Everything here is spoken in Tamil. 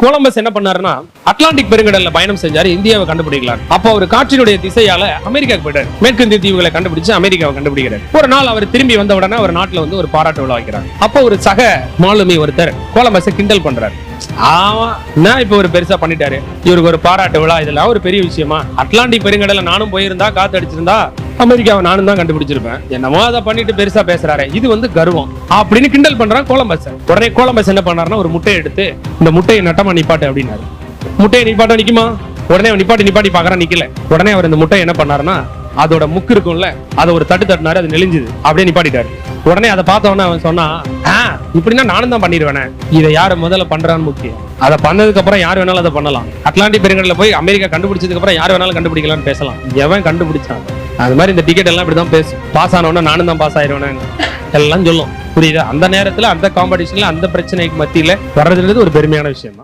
கொலம்பஸ் என்ன பண்ணாருன்னா அட்லாண்டிக் பெருங்கடல்ல பயணம் செஞ்சாரு இந்தியாவை கண்டுபிடிக்கலாம் அப்போ அவர் காற்றினுடைய திசையால அமெரிக்காவுக்கு போயிட்டாரு. மேற்கிந்திய தீவுகளை கண்டுபிடிச்சு அமெரிக்காவை கண்டுபிடிக்கிறார். ஒரு நாள் அவர் திரும்பி வந்த உடனே அவர் நாட்டுல வந்து ஒரு பாராட்டு விழா வைக்கிறாங்க அப்போ ஒரு சக மாலுமி ஒருத்தர் கொலம்பஸை கிண்டல் பண்றாரு. ஆமா நான் இப்ப ஒரு பெருசா பண்ணிட்டாரு? இவருக்கு ஒரு பாராட்டு விழா இதெல்லாம் ஒரு பெரிய விஷயமா? அட்லாண்டிக் பெருங்கடல நானும் போயிருந்தா காத்து அடிச்சிருந்தா அமெரிக்காவை நானும் தான் கண்டுபிடிச்சிருப்பேன். என்னமோ அதை பண்ணிட்டு பெருசா பேசுறாரு. இது வந்து கர்வம். அப்படின்னு கிண்டல் பண்றான் கோலம்பஸ். உடனே கோலம்பஸ் என்ன பண்ணாருன்னா ஒரு முட்டையை எடுத்து இந்த முட்டையை நட்டமா நிப்பாட்டு அப்படின்னாரு. முட்டையை நிப்பாட்ட நிக்குமா? உடனே அவன் நிப்பாட்டி நிப்பாட்டி பாக்குறான் நிக்கல. உடனே அவர் இந்த முட்டையை என்ன பண்ணாருன்னா அதோட முக்கு இருக்கும்ல அதை ஒரு தட்டு தட்டினாரு அது நெளிஞ்சுது. அப்படியே நிப்பாட்டிட்டாரு. உடனே அதை பார்த்த உடனே அவன் சொன்னா ஆ இப்படின்னா நானும் தான் பண்ணிடுவேனே இதை யாரு முதல்ல பண்றான்னு முக்கியம். அதை பண்ணதுக்கு அப்புறம் யார் வேணாலும் அதை பண்ணலாம். அட்லாண்டிக் பெருங்கடல போய் அமெரிக்கா கண்டுபிடிச்சதுக்கு அப்புறம் யார் வேணாலும் கண்டுபிடிக்கலாம்னு பேசலாம். எவன் கண்டுபிடிச்சான்? அது மாதிரி இந்த டிக்கெட் எல்லாம் இப்படிதான் பேசும் பாஸ் ஆனவொடனே நானும் தான் பாஸ் ஆயிடுவேன் எல்லாம் சொல்லும். புரியுதா? அந்த நேரத்துல அந்த காம்படிஷன்ல அந்த பிரச்சனைக்கு மத்தியில வர்றதுன்றது ஒரு பெருமையான விஷயம் தான்